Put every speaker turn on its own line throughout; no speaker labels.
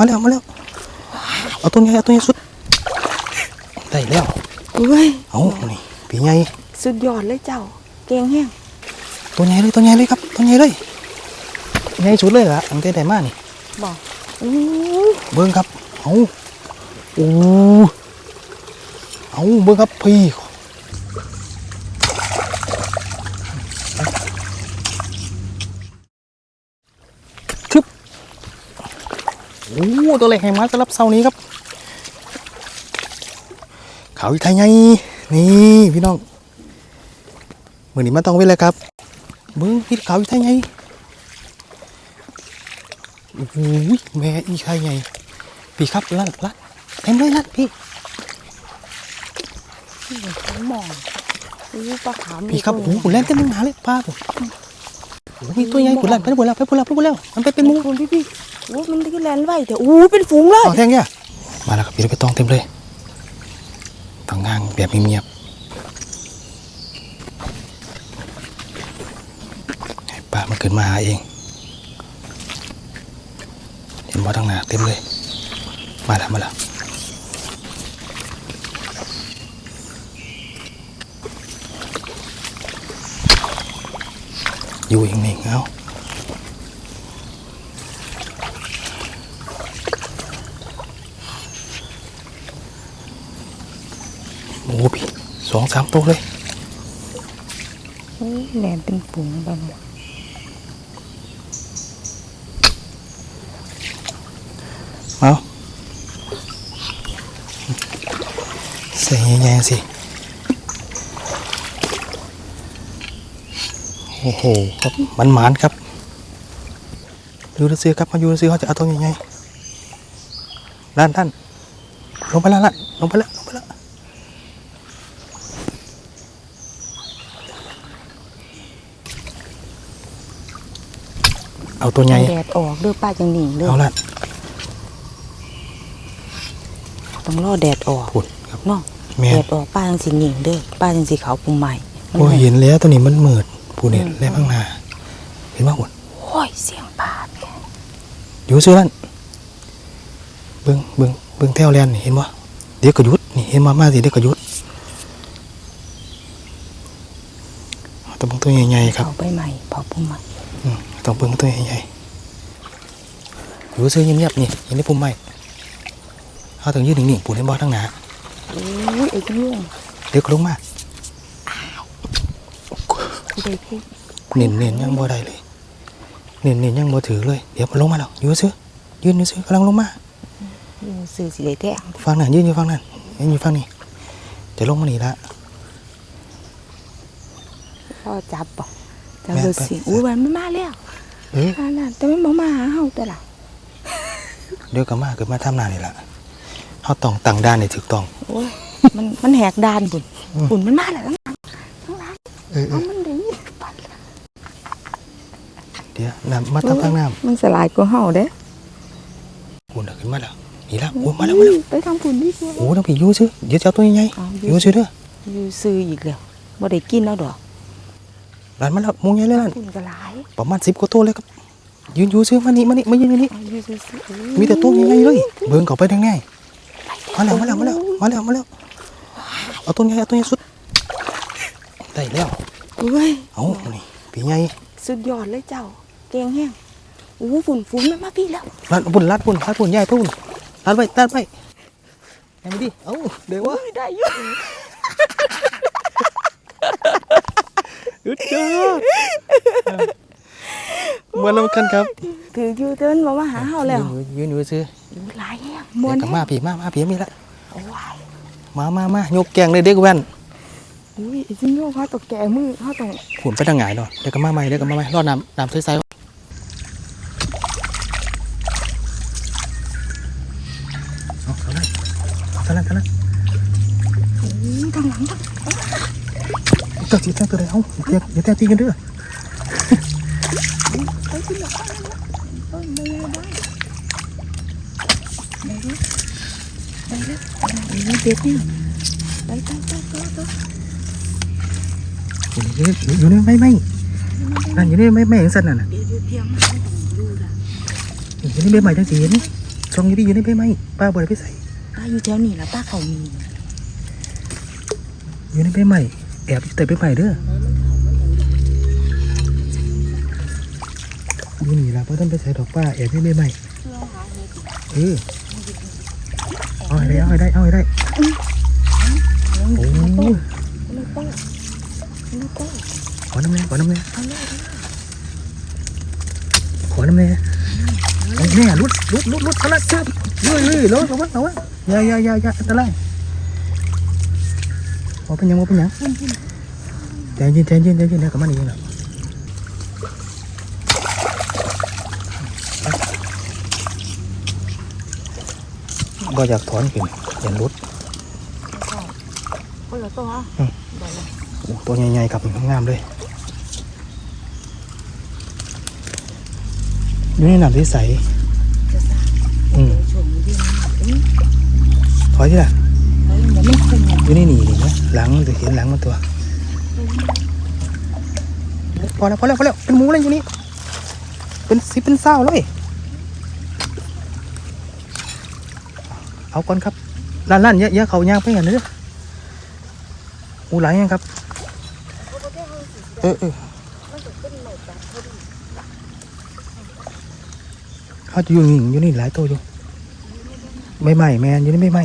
มาแล้วมาแล้วเอาตัวใหญ่เอาตัวใหญ่สุดได้แล้ว
เฮ้ย
เอานี่ปีใหญ่
สุดยอดเลยเจ้า เก่งแห้ง
ตัวใหญ่เลยตัวใหญ่เลยครับตัวใหญ่เลยใหญ่สุดเลยล่ะอันเต้ได้มากนี่
บอกอู้
เบิ้งครับเอาโอ้เอาเบิ้งครับพี่ โอ้ตัวเล็กแห่งมาสำหรับเสาร์นี้ครับ เขาอีไทยไงนี่พี่น้องมือนี้มาต้องเว้นเลยครับเบิ้งพี่เขาอีไทยไงโอ้โหแม่อีไทยไงพี่ครับลั่นลั่นเต็มเลยลั่นพี่
เขามองอู้ปลาขาว
พี่ครับโอ้โหแล่นเต็มหนาเลยป้าผมโอ้โหมีตัวใหญ่ปุ่นลั่นไปปุ่นแล้วไปปุ่นแล้วไปปุ่นแล้วมันไปเป็นหมู
คุณพี่พี่ โอ้มันที่แลนไหวแต่อู้เป็นฝูงเลย
เอาแท่งเนี่ยมาแล้วครับพี่เราไปตองเต็มเลยตองงางแบบเงียบๆป้ามันเกิดมาหาเอง เห็นว่าทางหนาเต็มเลย มาแล้วมาแล้วอยู่เองๆเอาโอ้พี่ สามตัวเลย
อู้แลนเป็นฝูงไปหมด
เอาใส่แยงๆสิ โอ้โหครับมันหมานครับ ดูดูซื้อครับ มาอยู่ดูซื้อเขาจะเอาตัวยังไงด้านด้านลงไปแล้วล่ะลงไปแล้วลงไปแล้ว เอาตัวใหญ่
แดดออกเด้อป้าจังหนีเด้อ
เอาละ
ต้องรอแดดออก
ผุดครับ
เนาะ
แม่
แด
น
ดออกป้าจังสิหนีเด้อป้าจังสิเขาปุ่มใหม่มัน
โอ้ย
แห้ง
เห็นแล้วตัวนี้มันมืดผู้เนี่ยแล้วข้างหน้าเห็นว่าหุ่น
โอ้ยเสียงปลาแม่
อยู่ซื้อนั่นเบิ้งเบิ้งเบิ้งแถวแลนนี่เห็นว่าเดี๋ยวก็หยุดนี่เห็นมามาสิเดี๋ยวก็หยุดเอาต้องเบิ้งตัวใหญ่ๆครับ
เขาไปใหม่เผาปุ่มใหม่
อืม ต้องเบิ้งตัวใหญ่ๆอยู่ซื้อเงียบๆนี่เห็นได้ปุ่มไหมเขาต้องยืนนิ่งๆปูนเห็นบ่ทั้งหนา
อู้ไอ้ยุ่ง
เดี๋ยวก็ลงมา
ที่ได้พูด
เน้นเน้นๆยังบ่ได้เลยเน้นเน้นๆยังบ่ถือเลย เดี๋ยวมันลงมาแล้วอยู่ซื้อยืนอยู่ซื้อกำลังลงมา
อยู่สื่อสิได้แท้ง
ฟังนั่นยืนอยู่ฟังนั่นยืนอยู่ฟังนี่จะลงมานี่ละ
พ่อจับบอกจับ
แม่น
ดู
ไป
สิอู้มันไม่มาแล้ว
เอ้ย
มาแล้วแต่มันบ่มาหาเฮาแต่ละ
เดี๋ยวก็มาเกิดมาทำนานนี่ละเขาต้องตั้งด้านในถูกต้อง
โอ้ยมันมันแหกด่านบุญ
อืม
บุญมันมาแล้วทั้งหลังทั้งหลัง
เออเอ
เอา
อ
มันได้ยินปัน
เดี๋ยวน้ำมาตั้งข้างน้
มันสลายกว่าเฮาเด้ำ
อุ่นขึ้นมาแล้วนี่ละโอ้มาแล้วมาแล้ว
ไปทำบุญที่ซัว
โอ้ต้องไปอยูซื้อเดี๋ยวจะเอาตัวใหญ่
เอา
ๆ
อยู่
อยูซื้อเด้อ
อยู่ซื้ออีกแล้วบ่ได้กินแล้วดอก
ร้านมาแล้วมุงใหญ่เลยนั่น
บุญก็หลาย
ประมาณสิบกว่าตัวเลยครับ ยืนอยูซื้อมานี่มานี่มายืนอยู่นี่
เอาอยู่ซื้อๆเอ้ย
มีแต่ตัวใหญ่ๆเลย เบิ่งเข้าไปทางแน่มาแล้วมาแล้วมาแล้วมาแล้วมาแล้วเอาตัวใหญ่เอาตัวใหญ่สุดได้แล้ว
เฮ้ย
เอานี่ปีใหญ่
สุดยอดเลยเจ้า เก่งแฮงอู้ฝุ่นฝุ่นมันมาพี่แล้ว
รัดปุ่นรัดปุ่นรัดปุ่นใหญ่ปุ่นรัดไปรัดไปยังไม่ดิเอ้าเดี๋ยววะ
อุ้ยได้อยู่
หยุดจ้ามาลงกันครับ
ถืออยู่เดินมาว่าหาเฮาแล้ว
ยืนอยู่ซื้อ
อู้หลายแฮงม
เดี๋
ว
ย
น
วกับมาผีมามาผีมีละ
โอ้ย
มามามายกแกงเลยเด็กแว่น
อุ้ยไอ้ซิโยเขาตกแก่มือเขาต้อง
ขุนไปทางไหนเนาะเดี๋ยวกับมาใหม่เดี๋ยวกับมาใหม่รอดน้ำน้ำใสๆเอาเท่านั้นเท่านั้นเท่านั้น
อู้ทางหลังทาง
เจ้าจีตั้ตัวไหนเอาอย่าอย่าแต้ตีกันเด้อ
เอ้ยไม่ได้ได้ได้เลยได้เลยได้เด็ดนี่ไปไปไปไป
อยู่ในอยู่ในไม่ไม่นั่นอยู่ในไม่ไม่อย่างสันน่ะนะ
เดี๋ยวเดี๋ยวเพียงมันดูละ
อยู่ในไม่ไม่จังสีนี่ซองอยี่พี่อยู่ในใบไม้ป้าบ่ได้ไปใส่
ป้าอยู่แถวนี้แล้วป้าเขามี
อยู่ในใบไม้ แอบอยู่แต่ใบไม้เด้ออยู่นี่ล่ะบ่ต้องไปใส่ดอกป้าแอบอยู่ในใบไม้เออเอาให้ได้เอาให้ได้เอาให้ได้โอ้
ลูกป้าลูกป้า
ขอน้ำแน่ขอน้ำแน่ขอน้ำแน่แน่ลุดลุดลุดลุดเอาละจับเฮ้ยเฮ้ยระวังระวังระวังอย่าอย่าอย่าอย่าอันตราย ว่าเป็นหยังว่าเป็นหยัง
พุ่นพุ่น
ใจเย็นใจเย็นใจเย็นแล้วกับมันอีกแล้วบ่อยากถอนขึ้นอย่าลุด
คนละตัว
อืม
ได้ละ
โอ้ตัวใหญ่ๆกับงามเลยอยู่ในน้ำใส
จะซ่า
ๆอืม
ชมวิ่งอุ้ย
ถอยที่ละ
เฮ้ยเดี๋ยวมันคุ้มอะ
อยู่ในนี่นี่นะ หลังมันจะเห็นหลังมันตัวพอแล้วพอแล้วพอแล้วเป็นหมูเลยอยู่นี่เป็นสิเป็นเศร้าเลยเอาก่อนครับล้านล้านเยอะเยอะเขาย่างไปกันเด้ออูหลายยังครับเออเออ
เขา
จะอยู่นี่อยู่นี่หลายตัวอยู่ไม่ไหม้แมนอยู่นี่ไม่ไหม้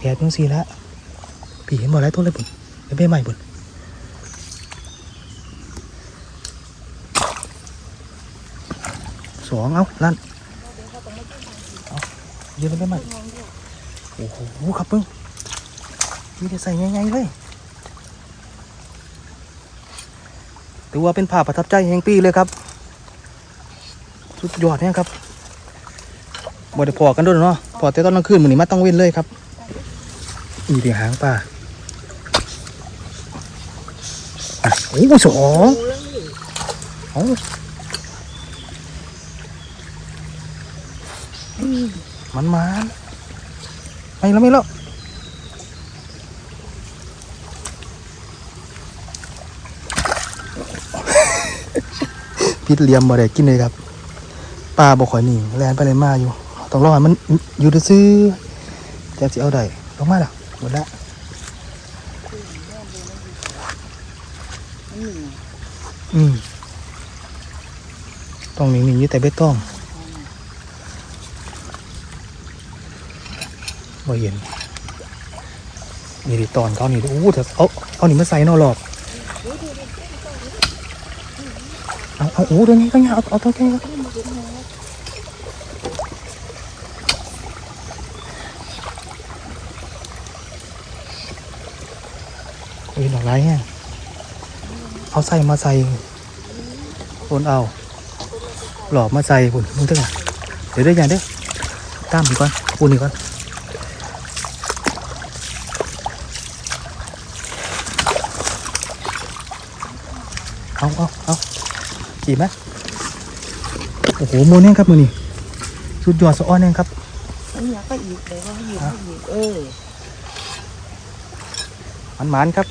แอบยังสีละ พี่เห็นบ่หลายตัวเลยบุญไม่ไหม้บุญสองเอาลั่นเอาเยอะเลยไม่ไหม้โอ้โหครับเพิ่งมีแต่ใส่ง่ายๆเลยถือว่าเป็นภาพประทับใจแห่งปีเลยครับสุดยอดเนี่ยครับบ่ได้พอกันด้วยเนาะพอแต่ตอนกลางคืนมื้อนี้มาต้องเว้นเลยครับอีเดียหางป่าอะ โอ้สองเอามันมันไม่แล้วไม่แล้วพิษเลียมบ่ได้กินเลยครับปลาบ่ข่อยหนีแลนไปเลยมาอยู่ ต้องรอมันอยู่ซื่อๆจะสิเอาได้ลงมาแล้วหมดละ
มันหนึ่ง
อืมต้องนิ่งๆอยู่แต่เบ็ดต้องบ่เห็นนี่ดิตอนเขานี่ดิโอ้เถอะเอาเอานี่มาใส่นอหลอกเอาเอาโอ้ตัวนี้ก็ยังเอาเอาตัวนี้ก็โอ้ยดอกไม้แห้ง เอาใส่มาใส่คนเอาหลอกมาใส่คุณมึงตึ้งอะเดี๋ยวเด้ออย่าเด้อตามอีกก่อนปูนอีกก่อนเอาเอาเอาจีบไหมโอ้โหโมเนี่ยครับมือนี่สุดยอดสะอ้อนเนี่ยครับ
อันนี้ก็อีกเลยว่าอีกก็อีกเออ
มันหมานครับ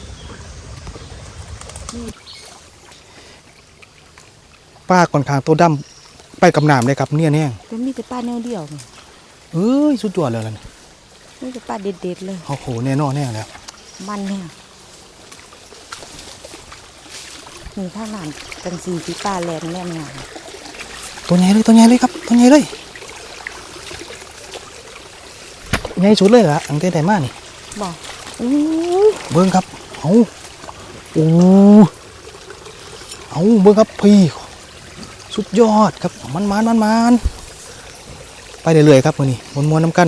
ป้าก่อนข้างตัวดำไปกับน้ำเลยครับเนี่ยเนี่ย
ก็มีแต่ป้าแนวเดียวนี่
เอ้ยสุดยอดเลยล่ะนี่
มีแต่ป้าเด็ดๆเลย
โอ้โหแน่นอนแน่แล้ว
มันเนี่ยนี่ถ้าหลานจังสีที่ป้าแลนแน่นอน
ตัวใหญ่เลยตัวใหญ่เลยครับตัวใหญ่เลยใหญ่สุดเลยละอังเกตได้มากนี่
บอกอู้
เบิ้งครับเอาโอ้เอาเบิ้งครับพี่ สุดยอดครับมันมันมันมันไปเรื่อยๆครับวันนี้มวนๆน้ำกัน